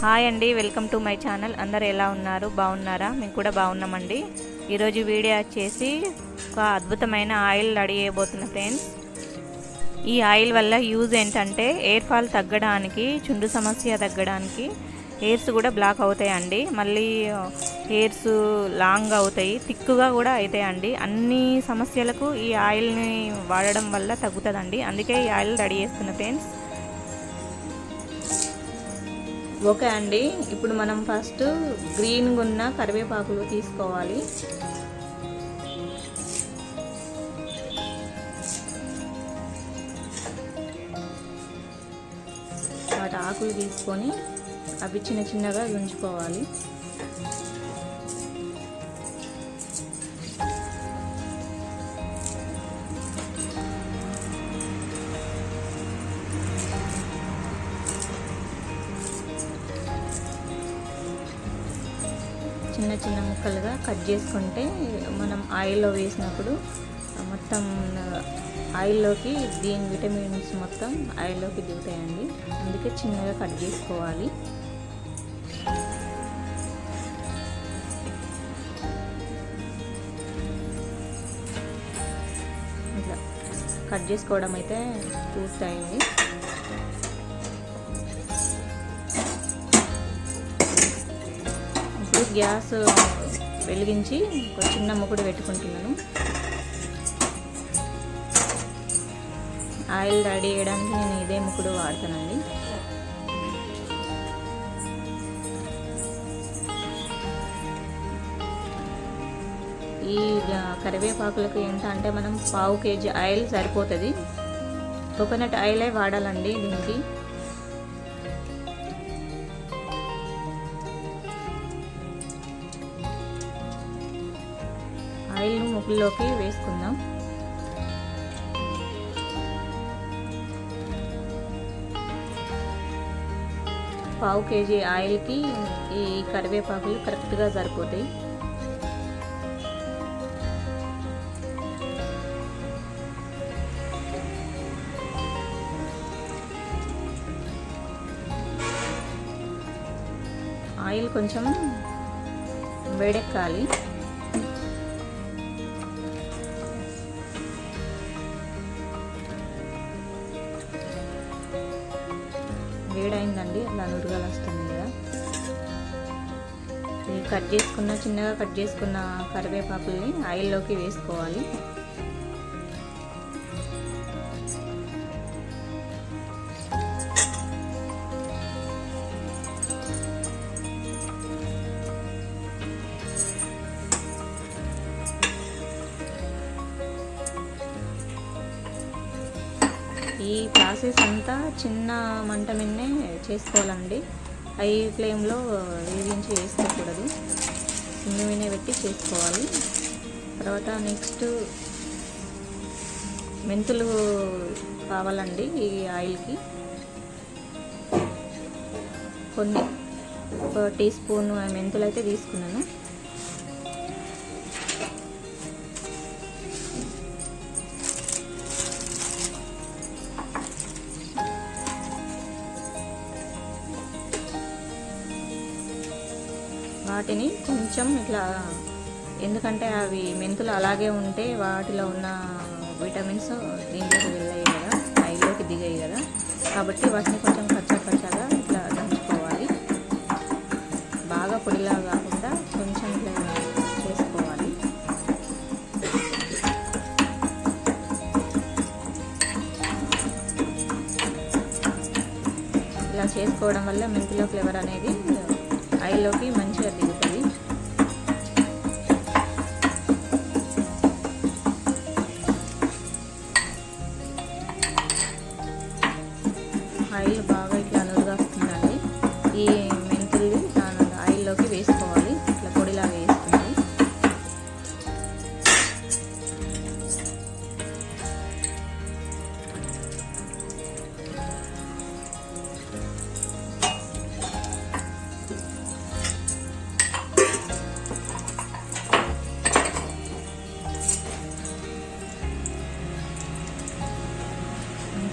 Hi అండి welcome to my channel. అందరు ఎలా ఉన్నారు? బాగున్నారా? మేము కూడా బాగున్నామండి. ఈరోజు వీడియో వచ్చేసి ఒక అద్భుతమైన ఆయిల్ రెడీ చేయబోతున్న ఫ్రెండ్స్. ఈ ఆయిల్ వల్ల యూజ్ ఏంటంటే ఎయిర్ ఫాల్ తగ్గడానికి చుండు సమస్య తగ్గడానికి హెయిర్స్ కూడా బ్లాక్ అవుతాయండి. మళ్ళీ హెయిర్స్ లాంగ్ అవుతాయి థిక్గా కూడా అవుతాయండి. అన్ని సమస్యలకు ఈ ఆయిల్ని వాడడం వల్ల తగ్గుతుందండి. అందుకే ఈ ఆయిల్ రెడీ చేస్తున్న ఫ్రెండ్స్. ఓకే అండి. ఇప్పుడు మనం ఫస్ట్ గ్రీన్గా ఉన్న కరివేపాకులు తీసుకోవాలి. వాటి ఆకులు తీసుకొని అవి చిన్న చిన్నగా ఉంచుకోవాలి చిన్న చిన్న ముక్కలుగా కట్ చేసుకుంటే మనం ఆయిల్లో వేసినప్పుడు మొత్తం ఆయిల్లోకి దీని విటమిన్స్ మొత్తం ఆయిల్లోకి దిగుతాయండి. అందుకే చిన్నగా కట్ చేసుకోవాలి. ఇట్లా కట్ చేసుకోవడం అయితే పూర్తయింది. గ్యాస్ వెలిగించి ఒక చిన్న ముకుడు పెట్టుకుంటున్నాను. ఆయిల్ రెడీ చేయడానికి నేను ఇదే ముకుడు వాడతానండి. ఈ కరివేపాకులకు ఎంత అంటే మనం పావు కేజీ ఆయిల్ సరిపోతుంది. కోకోనట్ ఆయిలే వాడాలండి దీనికి. ఆయిల్ను ముగ్గులోకి వేసుకుందాం. పావు కేజీ ఆయిల్కి ఈ కరివేపాకులు కరెక్ట్గా సరిపోతాయి. ఆయిల్ కొంచెం వేడెక్కాలి. నురగలు వస్తుంది కదా. కట్ చేసుకున్న చిన్నగా కట్ చేసుకున్న కరివేపాకుల్ని ఆయిల్లోకి వేసుకోవాలి. ప్రాసెస్ అంతా చిన్న మంట మీదనే చేసుకోవాలండి. హై ఫ్లేమ్లో వేగించి వేసుకోకూడదు. చిన్న మిన్నే పెట్టి చేసుకోవాలి. తర్వాత నెక్స్ట్ మెంతులు కావాలండి ఈ ఆయిల్కి. కొన్ని ఒక టీ స్పూన్ మెంతులు అయితే తీసుకున్నాను. వాటిని కొంచెం ఇట్లా ఎందుకంటే అవి మెంతులు అలాగే ఉంటే వాటిలో ఉన్న విటమిన్స్ దీంట్లోకి వెళ్ళాయి కదా ఐలోకి దిగాయి కదా. కాబట్టి వాటిని కొంచెం కచ్చా కచ్చాగా ఇట్లా దంచుకోవాలి. బాగా పొడిలా కాకుండా కొంచెం ఇట్లా చేసుకోవాలి. ఇలా చేసుకోవడం వల్ల మెంతులో ఫ్లేవర్ అనేది ఆయిల్లోకి మంచిగా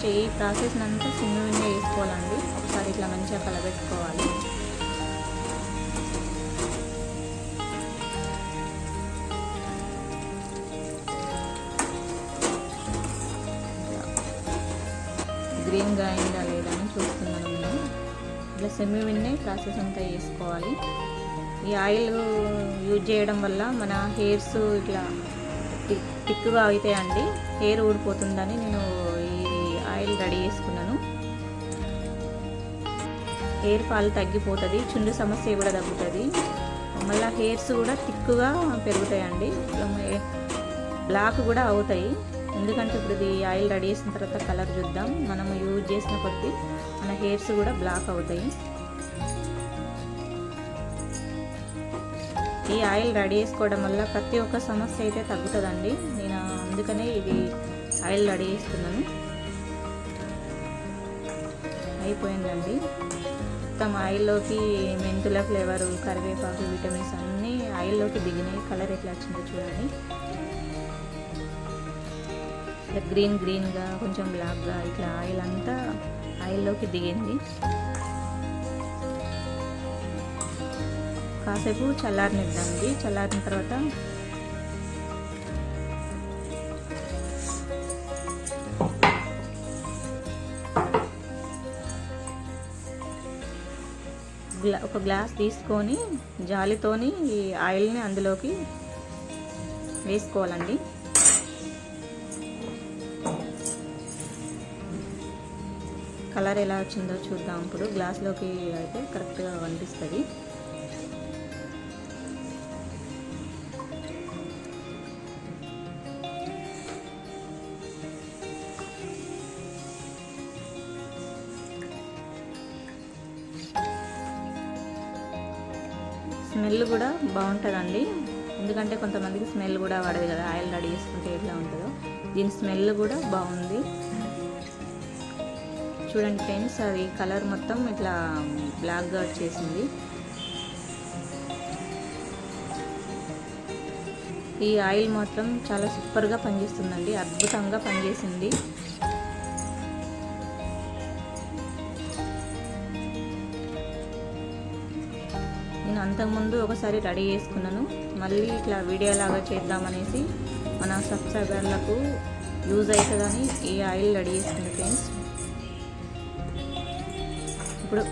నెక్స్ట్ ఈ ప్రాసెస్ అంతా సింగిల్గా వేసుకోవాలండి. ఒకసారి ఇట్లా మంచిగా కలబెట్టుకోవాలి. గ్రీన్గా అయిందా లేదా అని చూస్తున్నాను నేను. ఇట్లా సెమీ విన్నే ప్రాసెస్ అంతా వేసుకోవాలి. ఈ ఆయిల్ యూజ్ చేయడం వల్ల మన హెయిర్స్ ఇట్లా టిక్గా అవుతాయండి. హెయిర్ ఊడిపోతుందని నేను హెయిర్ ఫాల్ తగ్గిపోతుంది చుండు సమస్య కూడా తగ్గుతుంది. మళ్ళీ హెయిర్స్ కూడా థిక్గా పెరుగుతాయండి. బ్లాక్ కూడా అవుతాయి. ఎందుకంటే ఇప్పుడు ఇది ఆయిల్ రెడీ చేసిన తర్వాత కలర్ చూద్దాం. మనం యూజ్ చేసిన కొద్దీ మన హెయిర్స్ కూడా బ్లాక్ అవుతాయి. ఈ ఆయిల్ రెడీ చేసుకోవడం వల్ల ప్రతి ఒక్క సమస్య అయితే తగ్గుతుందండి. నేను అందుకనే ఇది ఆయిల్ రెడీ చేస్తున్నాను. అయిపోయిందండి. మొత్తం ఆయిల్లోకి మెంతుల ఫ్లేవరు కరివేపాకు విటమిన్స్ అన్నీ ఆయిల్లోకి దిగినాయి. కలర్ ఎట్లా వచ్చిందో చూడండి. ఇట్లా గ్రీన్ గ్రీన్గా కొంచెం బ్లాక్గా ఇట్లా ఆయిల్ అంతా ఆయిల్లోకి దిగింది. కాసేపు చల్లారనిద్దామండి. చల్లారిన తర్వాత గ్లా ఒక గ్లాస్ తీసుకొని జాలితోని ఈ ఆయిల్ని అందులోకి వేసుకోవాలండి. కలర్ ఎలా వచ్చిందో చూద్దాం. ఇప్పుడు గ్లాస్లోకి అయితే కరెక్ట్గా కనిపిస్తుంది. స్మెల్ కూడా బాగుంటుందండి. ఎందుకంటే కొంతమందికి స్మెల్ కూడా పడదు కదా ఆయిల్ రెడీ చేసుకుంటే ఎట్లా ఉంటుందో. దీని స్మెల్ కూడా బాగుంది. చూడండి ఫ్రెండ్స్ అది కలర్ మొత్తం ఇట్లా బ్లాక్గా వచ్చేసింది. ఈ ఆయిల్ మాత్రం చాలా సూపర్గా పనిచేస్తుందండి అద్భుతంగా పనిచేసింది. అంతకుముందు ఒకసారి రెడీ చేసుకున్నాను. మళ్ళీ ఇట్లా వీడియో లాగా చేద్దామనేసి మన సబ్స్క్రైబర్లకు యూజ్ అవుతుందని ఈ ఆయిల్ రెడీ చేసుకున్నాను ఫ్రెండ్స్. ఇప్పుడు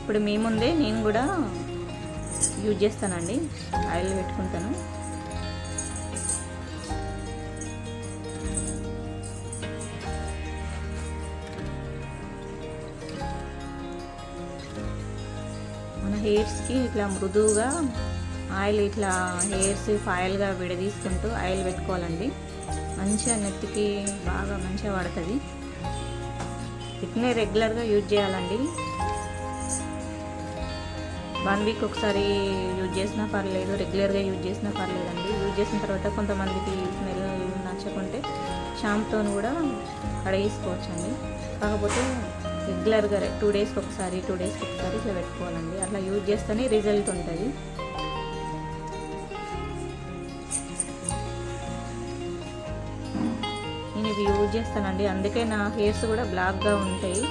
ఇప్పుడు మీ ముందే నేను కూడా యూజ్ చేస్తానండి. ఆయిల్ పెట్టుకుంటాను. హెయిర్స్కి ఇట్లా మృదువుగా ఆయిల్ ఇట్లా హెయిర్స్ ఫాయిల్గా విడదీసుకుంటూ ఆయిల్ పెట్టుకోవాలండి. మంచిగా నెత్తికి బాగా మంచిగా పడుతుంది. ఇట్నే రెగ్యులర్గా యూజ్ చేయాలండి. వన్ వీక్ ఒకసారి యూజ్ చేసినా పర్లేదు రెగ్యులర్గా యూజ్ చేసినా పర్లేదండి. యూజ్ చేసిన తర్వాత కొంతమందికి స్మెల్ నచ్చకుంటే షాంపుతో కూడా కడిగేసుకోవచ్చండి. కాకపోతే రెగ్యులర్గా టూ డేస్కి ఒకసారి టూ డేస్కి ఒకసారి ఇట్లా పెట్టుకోవాలండి. అట్లా యూజ్ చేస్తేనే రిజల్ట్ ఉంటుంది. నేను ఇవి యూజ్ చేస్తానండి. అందుకే నా హెయిర్స్ కూడా బ్లాక్గా ఉంటాయి.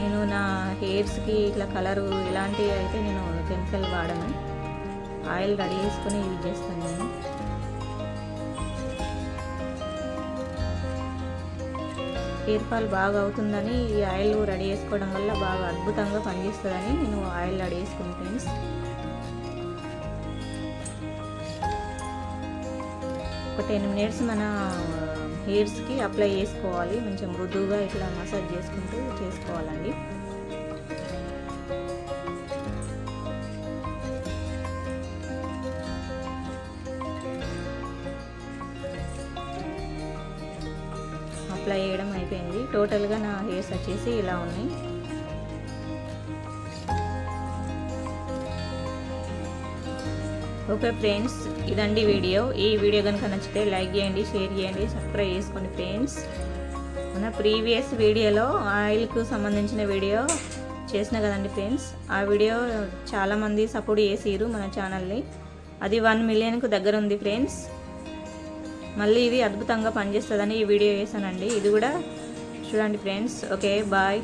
నేను నా హెయిర్స్కి ఇట్లా కలరు ఇలాంటివి అయితే నేను కెమికల్ వాడను. ఆయిల్ రెడీ చేసుకొని యూజ్ చేస్తాను హెయిర్ ఫాల్ బాగా అవుతుందని ఈ ఆయిల్ రెడీ చేసుకోవడం వల్ల బాగా అద్భుతంగా పనిచేస్తుందని నేను ఆయిల్ రెడీ చేసుకుని ఫ్రెండ్స్. ఒక టెన్ మినిట్స్ మన హెయిర్స్కి అప్లై చేసుకోవాలి. కొంచెం మృదువుగా ఇట్లా మసాజ్ చేసుకుంటూ చేసుకోవాలండి. అప్లై చేయడం అయిపోయింది. టోటల్గా నా హెయిర్స్ వచ్చేసి ఇలా ఉన్నాయి. ఓకే ఫ్రెండ్స్ ఇదండి వీడియో. ఈ వీడియో కనుక నచ్చితే లైక్ చేయండి షేర్ చేయండి సబ్స్క్రైబ్ చేసుకోండి ఫ్రెండ్స్. మన ప్రీవియస్ వీడియోలో ఆయిల్కు సంబంధించిన వీడియో చేసిన కదండి ఫ్రెండ్స్. ఆ వీడియో చాలామంది సపోర్ట్ చేసిరు మన ఛానల్ని. అది వన్ మిలియన్కు దగ్గర ఉంది ఫ్రెండ్స్. మళ్ళీ ఇది అద్భుతంగా పనిచేస్తుందని ఈ వీడియో చేశానండి. ఇది కూడా చూడండి ఫ్రెండ్స్. Okay bye.